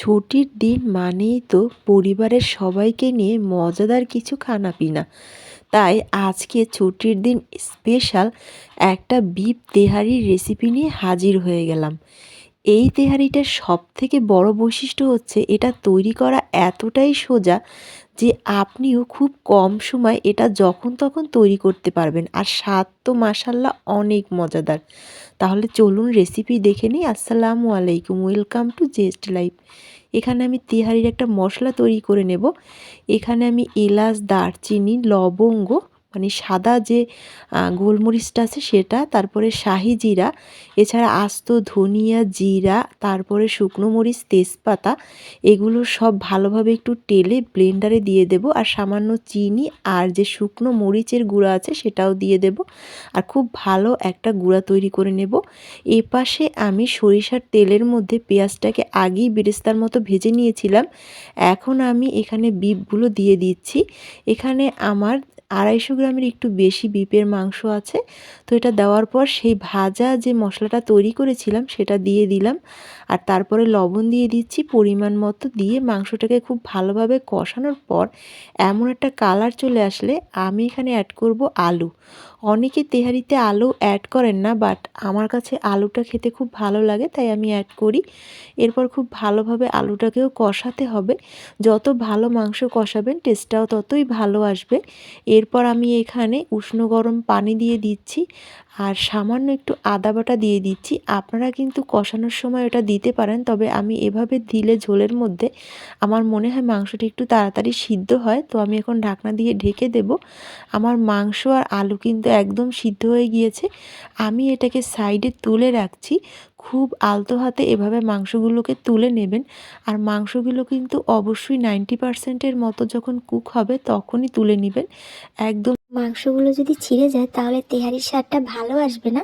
ছুটির দিন মানেই তো পরিবারের সবাইকে নিয়ে মজাদার কিছু খানাপিনা। তাই আজকে ছুটির দিন স্পেশাল একটা বিপ তেহারির রেসিপি নিয়ে হাজির হয়ে গেলাম। এই তেহারিটার সব থেকে বড় বৈশিষ্ট্য হচ্ছে এটা তৈরি করা এতটাই সোজা যে আপনিও খুব কম সময় এটা যখন তখন তৈরি করতে পারবেন। আর স্বাদ তো মাসাল্লাহ অনেক মজাদার। তাহলে চলুন রেসিপি দেখে নিই। আসসালামু আলাইকুম ওয়েলকাম টু জেস্ট লাইফ এখানে আমি তিহারির একটা মশলা তৈরি করে নেব। এখানে আমি এলাচ, দারচিনি, লবঙ্গ মানে সাদা যে গোলমরিচটা আছে সেটা, তারপরে শাহি জিরা, এছাড়া আস্ত ধনিয়া জিরা, তারপরে শুকনো মরিচ, তেজপাতা, এগুলো সব ভালোভাবে একটু টেলে ব্লেন্ডারে দিয়ে দেব। আর সামান্য চিনি আর যে শুকনো মরিচের গুঁড়া আছে সেটাও দিয়ে দেব। আর খুব ভালো একটা গুঁড়া তৈরি করে নেব। এ পাশে আমি সরিষার তেলের মধ্যে পেঁয়াজটাকে আগেই বেরেস্তার মতো ভেজে নিয়েছিলাম। এখন আমি এখানে বিপগুলো দিয়ে দিচ্ছি। এখানে আমার আড়াইশো গ্রামের একটু বেশি বিপের মাংস আছে। তো এটা দেওয়ার পর সেই ভাজা যে মশলাটা তৈরি করেছিলাম সেটা দিয়ে দিলাম। আর তারপরে লবণ দিয়ে দিচ্ছি পরিমাণ মতো দিয়ে মাংসটাকে খুব ভালোভাবে কষানোর পর এমন একটা কালার চলে আসলে আমি এখানে অ্যাড করব আলু। অনেকে তেহারিতে আলু অ্যাড করেন না বাট আমার কাছে আলুটা খেতে খুব ভালো লাগে, তাই আমি অ্যাড করি। এরপর খুব ভালোভাবে আলুটাকেও কষাতে হবে। যত ভালো মাংস কষাবেন টেস্টটাও ততই ভালো আসবে। এরপর আমি এখানে উষ্ণ গরম পানি দিয়ে দিচ্ছি আর সামান্য একটু আদা বাটা দিয়ে দিচ্ছি। আপনারা কিন্তু কষানোর সময় ওটা দিতে পারেন, তবে আমি এভাবে দিলে ঝোলের মধ্যে আমার মনে হয় মাংসটি একটু তাড়াতাড়ি সিদ্ধ হয়। তো আমি এখন ঢাকনা দিয়ে ঢেকে দেব। আমার মাংস আর আলু কিন্তু একদম সিদ্ধ হয়ে গিয়েছে। আমি এটাকে সাইডে তুলে রাখছি। খুব আলতো হাতে এভাবে মাংসগুলোকে তুলে নেবেন। আর মাংসগুলো কিন্তু অবশ্যই নাইনটি পারসেন্টের মতো যখন কুক হবে তখনই তুলে নেবেন। একদম মাংসগুলো যদি ছিঁড়ে যায় তাহলে তেহারির স্বাদটা ভালো আসবে না।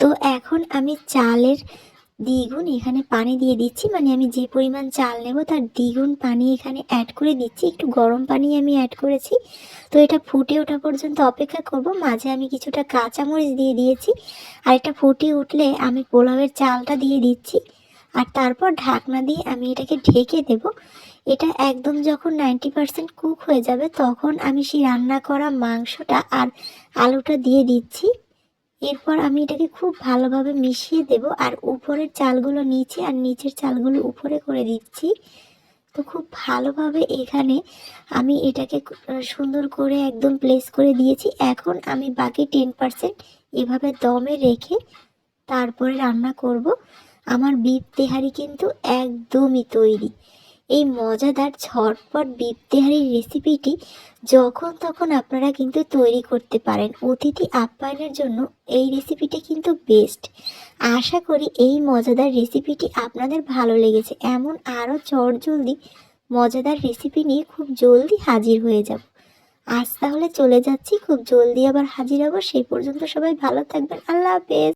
তো এখন আমি চালের দ্বিগুণ এখানে পানি দিয়ে দিচ্ছি। মানে আমি যে পরিমাণ চাল নেব তার দ্বিগুণ পানি এখানে অ্যাড করে দিচ্ছি। একটু গরম পানি আমি অ্যাড করেছি। তো এটা ফুটে ওঠা পর্যন্ত অপেক্ষা করব। মাঝে আমি কিছুটা কাঁচামরিচ দিয়ে দিয়েছি। আর এটা ফুটে উঠলে আমি পোলাওয়ের চালটা দিয়ে দিচ্ছি। আর তারপর ঢাকনা দিয়ে আমি এটাকে ঢেকে দেব। এটা একদম যখন নাইনটি পারসেন্ট কুক হয়ে যাবে, তখন আমি সেই রান্না করা মাংসটা আর আলুটা দিয়ে দিচ্ছি। এরপর আমি এটাকে খুব ভালোভাবে মিশিয়ে দেব আর উপরের চালগুলো নিচে আর নিচের চালগুলো উপরে করে দিচ্ছি। তো খুব ভালোভাবে এখানে আমি এটাকে সুন্দর করে একদম প্লেস করে দিয়েছি। এখন আমি বাকি টেন পারসেন্ট এভাবে দমে রেখে তারপরে রান্না করব। আমার বিপ তেহারি কিন্তু একদমই তৈরি। এই মজাদার ঝটপট বিপ্তেহারির রেসিপিটি যখন তখন আপনারা কিন্তু তৈরি করতে পারেন। অতিথি আপ্যায়নের জন্য এই রেসিপিটি কিন্তু বেস্ট আশা করি এই মজাদার রেসিপিটি আপনাদের ভালো লেগেছে। এমন আরও জলদি মজাদার রেসিপি নিয়ে খুব জলদি হাজির হয়ে যাব। আজ তাহলে চলে যাচ্ছি। খুব জলদি আবার হাজির হব। সেই পর্যন্ত সবাই ভালো থাকবেন। আল্লাহ হাফেজ।